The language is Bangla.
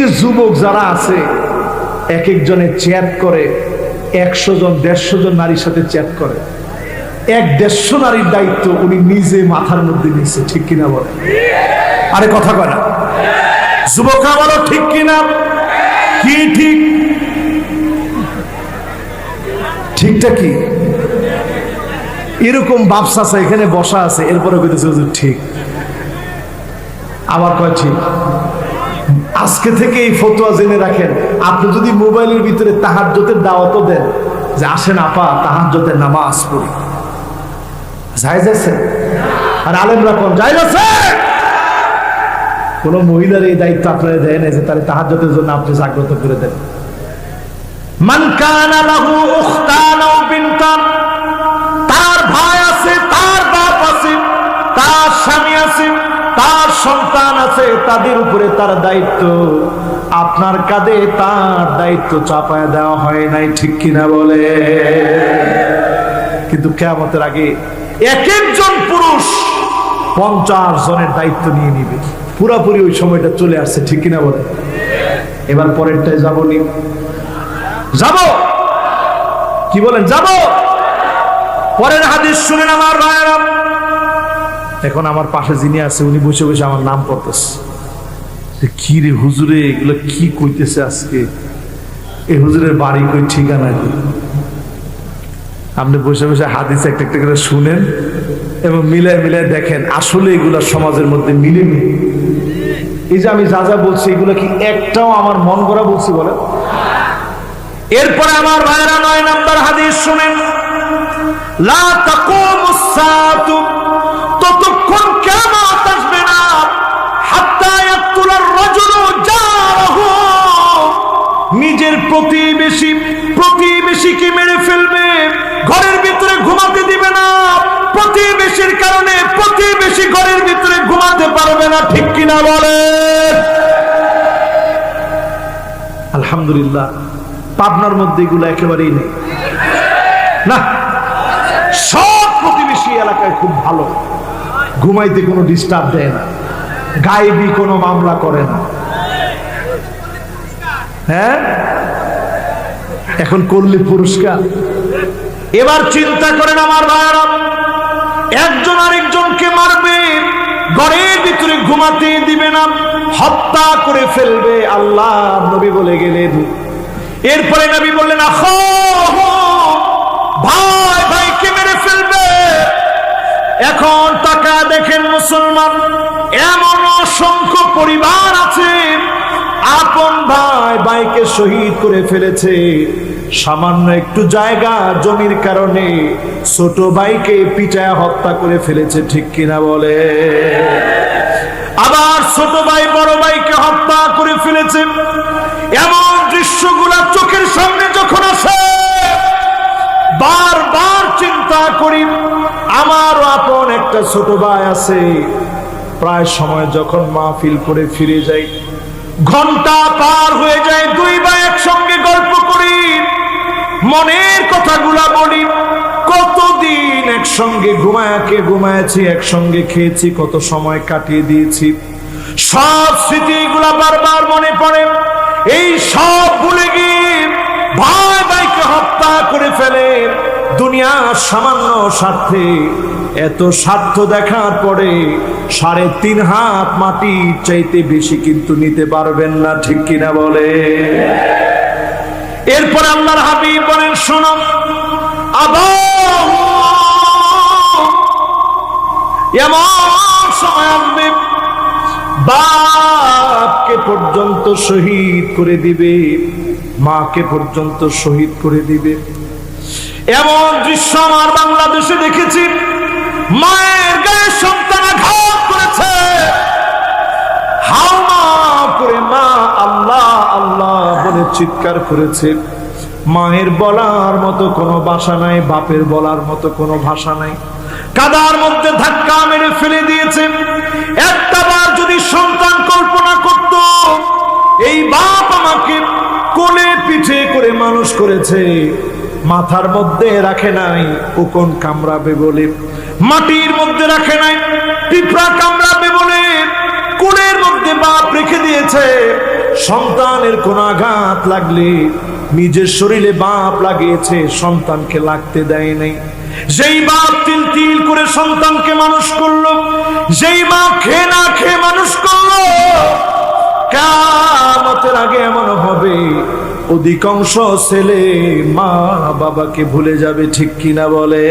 যে যুবক যারা আছে, এক একজনের চ্যাট করে, একশো জন, দেড়শো জন নারীর সাথে চ্যাট করে। এক দেড়শো নারীর দায়িত্ব উনি নিজে মাথার মধ্যে নিচ্ছে ঠিক কিনা বলে? আরে কথা কয় না। যুবকরা বলো ঠিক কিনা? কি ঠিক? ঠিকটা কি? এরকম বাপসা আছে এখানে বসা আছে এরপরে কইতেছে ঠিক। আবার কয়, ঠিক। আজকে থেকে এই ফতোয়া জেনে রাখেন, আপনি যদি মোবাইলের ভিতরে তাহাজ্জতের দাওয়াতও দেন, যে আসেন আপা তাহাজ্জতের নামাজ পড়ি। জায়েজ আছে? আর আলেমরা কোন? জায়েজ আছে? কোন মহিলার এই দায়িত্ব আপনারা দেয় না যে তাহলে তাহাজ্জতের জন্য আপনি জাগ্রত করে দেন। মান কানা লাহু উখতান বিনতান সন্তান আছে, তাদের উপরে তার দায়িত্ব। আপনার কাঁধে তার দায়িত্ব চাপায় দেওয়া হয় নাই, ঠিক কিনা বলে? কিন্তু কেয়ামতের আগে এক একজন পুরুষ পঞ্চাশ জনের দায়িত্ব নিয়ে নিবে। পুরাপুরি ওই সময়টা চলে আসছে, ঠিক কিনা বলে? এবার পরেরটায় যাব নি। যাব! কি বলেন? যাব! পরের হাদিস শুনেন আমার ভাইয়েরা। এখন আমার পাশে যিনি আছে, উনি বসে বসে আমার নাম পড়তেছে। কি রে হুজুরে, এগুলো কি কইতেছে আজকে? এই হুজুরের বাড়ি কই ঠিকানা কি আপনি বসে বসে হাদিস একটা একটা করে শুনেন এবং মিলায় মিলায় দেখেন, আসলে এগুলা সমাজের মধ্যে মিলেনি এই যে আমি যা যা বলছি, এগুলো কি একটাও আমার মন করা বলছি বলেন? এরপরে আমার ভাইরা নয় নাম্বার হাদিস শুনেন, লা তাকুমুস সাআতু প্রতিবেশী, প্রতিবেশীকে মেরে ফেলবে। ঘরের ভিতরে ঘুমাতে দিবে না। প্রতিবেশীর কারণে প্রতিবেশী ঘরের ভিতরে ঘুমাতে পারবে না, ঠিক কিনা বলে? আলহামদুলিল্লাহ, পাবনার মধ্যে এগুলো একেবারেই নেই। না, সব প্রতিবেশী এলাকায় খুব ভালো। ঘুমাইতে কোনো ডিস্টার্ব দেয় না। গায়েবি কোনো মামলা করে না। হ্যাঁ? এখন করলে পুরস্কার। এবার চিন্তা করেন আমার ভাইয়ারা, একজন আরেকজনকে মারবে, ঘরের ভিতরে ঘুমাতে দিবে না, হত্যা করে ফেলবে, আল্লাহ নবী বলে গেলেন। এরপরে নবী বললেন, আহ! ভাই এখন টাকা দেখেন মুসলমান, এমন অসংখ্য পরিবার আছে, আপন ভাই ভাইকে শহীদ করে ফেলেছে। সামান্য একটু জায়গা জমির কারণে ছোট ভাইকে পিটায় হত্যা করে ফেলেছে, ঠিক কিনা বলে? আবার ছোট ভাই বড় ভাইকে হত্যা করে ফেলেছে। এমন দৃশ্যগুলা চোখের সামনে যখন আসে, বারবার চিন্তা করি আমারও আপন একটা ছোট ভাই আছে। প্রায় সময় যখন মাহফিল করে ফিরে যাই, ঘণ্টা পার হয়ে যায়, দুই ভাই একসঙ্গে গল্প করি, মনের কথাগুলা বলি। কতদিন একসঙ্গে ঘুমায়াকে ঘুমায়াছি একসঙ্গে খেয়েছি, কত সময় কাটিয়ে দিয়েছি। সব স্মৃতিগুলা বারবার মনে পড়ে। এই সব ভুলে গিয়ে ভাই ভাইকে হত্যা করে ফেলে। দুনিয়ার সামান্য স্বার্থে এত স্বার্থ দেখার পরে সাড়ে তিন হাত মাটি চাইতে বেশি কিন্তু নিতে পারবেন না, ঠিক কিনা বলে? এরপর আল্লাহর হাবিব বলেন, শোনো বাপকে পর্যন্ত শহীদ করে দিবে, মাকে পর্যন্ত শহীদ করে দিবে। এমন দৃশ্য আমার বাংলাদেশে দেখেছি। মায়ের গায়ে সন্তান আঘাত করেছে। হাওমা করে মা বলে চিৎকার করেছে। মায়ের বলার মতো কোনো ভাষা নাই, বাপের বলার মতো কোনো ভাষা নাই। কাদার মধ্যে ধাক্কা মেরে ফেলে যদি সন্তান কল্পনা করত, এই বাপ আমাকে কোলে পিঠে করে মানুষ করেছে। মাথার মধ্যে রাখে নাই কোকন কামড়াবে বলে। মাটির মধ্যে রাখে নাই, পিঁপড়া কামড়াবে বলে। কোলের মধ্যে বাপ রেখে দিয়েছে। সন্তানের কোন আঘাত লাগলে নিজের শরীরে বাপ লাগিয়েছে, সন্তানকে লাগতে দেয় নাই। যেই বাপ তিল তিল করে সন্তানকে মানুষ করল, যেই মা খেয়ে না খেয়ে মানুষ করল, কামতের আগে এমন হবে। অধিকাংশ ছেলে মা বাবাকে ভুলে যাবে ঠিক কিনা বলে?